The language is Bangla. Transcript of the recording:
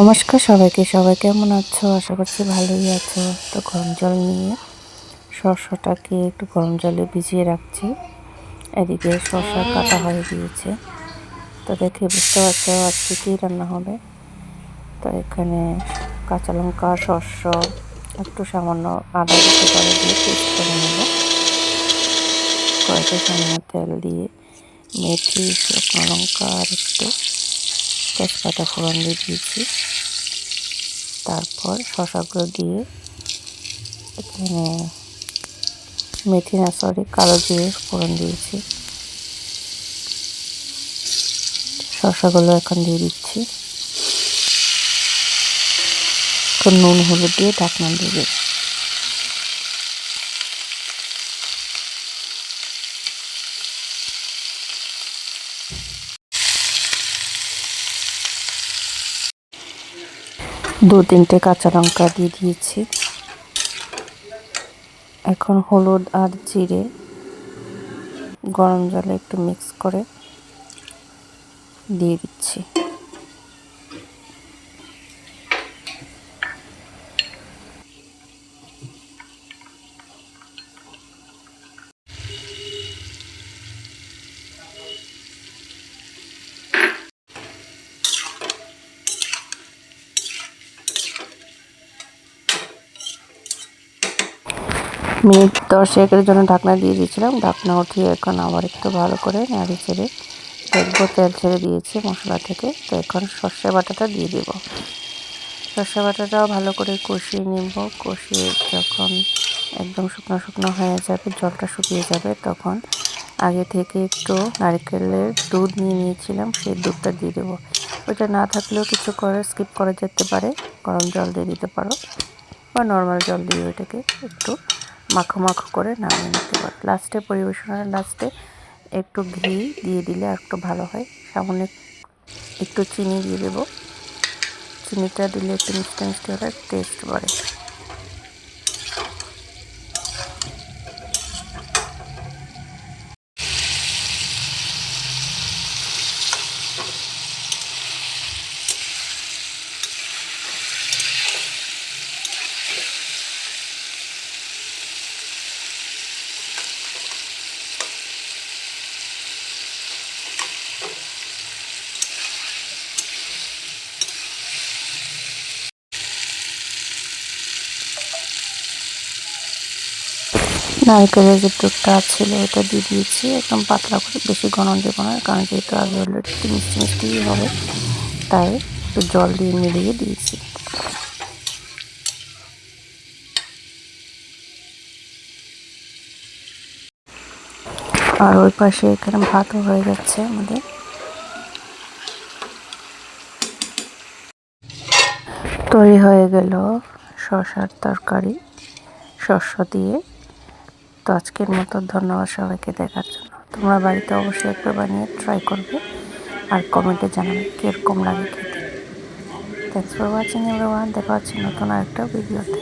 নমস্কার সবাইকে, সবাই কেমন আছো? আশা করছি ভালোই আছো। তো গরম জল নিয়ে শসাটাকে একটু গরম জলে ভিজিয়ে রাখছি। এদিকে শসা কাটা হয়ে গিয়েছে। তো দেখে বুঝতে পারছ আজকে কী রান্না হবে। তো এখানে কাঁচা লঙ্কা, শস্য, একটু সামান্য আদা দিতে পারে দিয়ে পেস্ট করে নেব। কয়েকটা সামান্য তেল দিয়ে, মেথি, শুকনো লঙ্কা আর একটু তেজপাতা ফোড়ন দিয়ে দিয়েছি। তারপর শশাগুলো দিয়ে এখানে মেথি না সরি কালো জিরে ফোড়ন দিয়েছি। শশাগুলো এখন দিয়ে দিচ্ছি। নুন হলুদ দিয়ে ঢাকনা দিয়ে দু তিনটে কাঁচা লঙ্কা দিয়ে দিয়েছি। এখন হলুদ আর জিরে গরম জলে একটু মিক্স করে দিয়ে দিচ্ছি। মিনিট দশেকের জন্য ঢাকনা দিয়ে দিয়েছিলাম। ঢাকনা উঠিয়ে এখন আবার একটু ভালো করে নাড়ি ছেড়ে দেখব তেল ছেড়ে দিয়েছি মশলা থেকে। তো এখন সর্ষে বাটাটা দিয়ে দেব। সর্ষে বাটাটাও ভালো করে কষিয়ে নেব। কষিয়ে যখন একদম শুকনো শুকনো হয়ে যাবে, জলটা শুকিয়ে যাবে, তখন আগে থেকে একটু নারকেলের দুধ নিয়ে নিয়েছিলাম, সেই দুধটা দিয়ে দেবো। ওইটা না থাকলেও কিছু করে স্কিপ করা যেতে পারে, গরম জল দিয়ে দিতে পারো। বা নর্মাল জল দিয়ে ওইটাকে একটু মাখো মাখো করে নামিয়ে নিতে পারো। লাস্টে পরিবেশনের লাস্টে একটু ঘি দিয়ে দিলে আর একটু ভালো হয়। সামনে একটু চিনি দিয়ে দেবো। চিনিটা দিলে একটু মিষ্টি মিষ্টি হলে টেস্ট বাড়ে। নারকেলের যে দুধটা ছিল, ওটা দিয়ে দিয়েছি। একদম পাতলা করে, বেশি ঘন দেবো না, কারণ যেহেতু আগে অলরেডি একটু মিষ্টি মিষ্টি হবে, তাই একটু জল দিয়ে মিলিয়ে দিয়েছি। আর ওই পাশে এখানে ভাতও হয়ে যাচ্ছে আমাদের। তৈরি হয়ে গেল শশার তরকারি। শস্য দিয়ে তো আজকের মতো ধন্যবাদ সবাইকে দেখার জন্য। তোমরা বাড়িতে অবশ্যই একবার বানিয়ে ট্রাই করবে আর কমেন্টে জানাবে কীরকম লাগে খেতে। থ্যাংকস ফর ওয়াচিং এভরিওয়ান দেখা হচ্ছে নতুন আরেকটা ভিডিওতে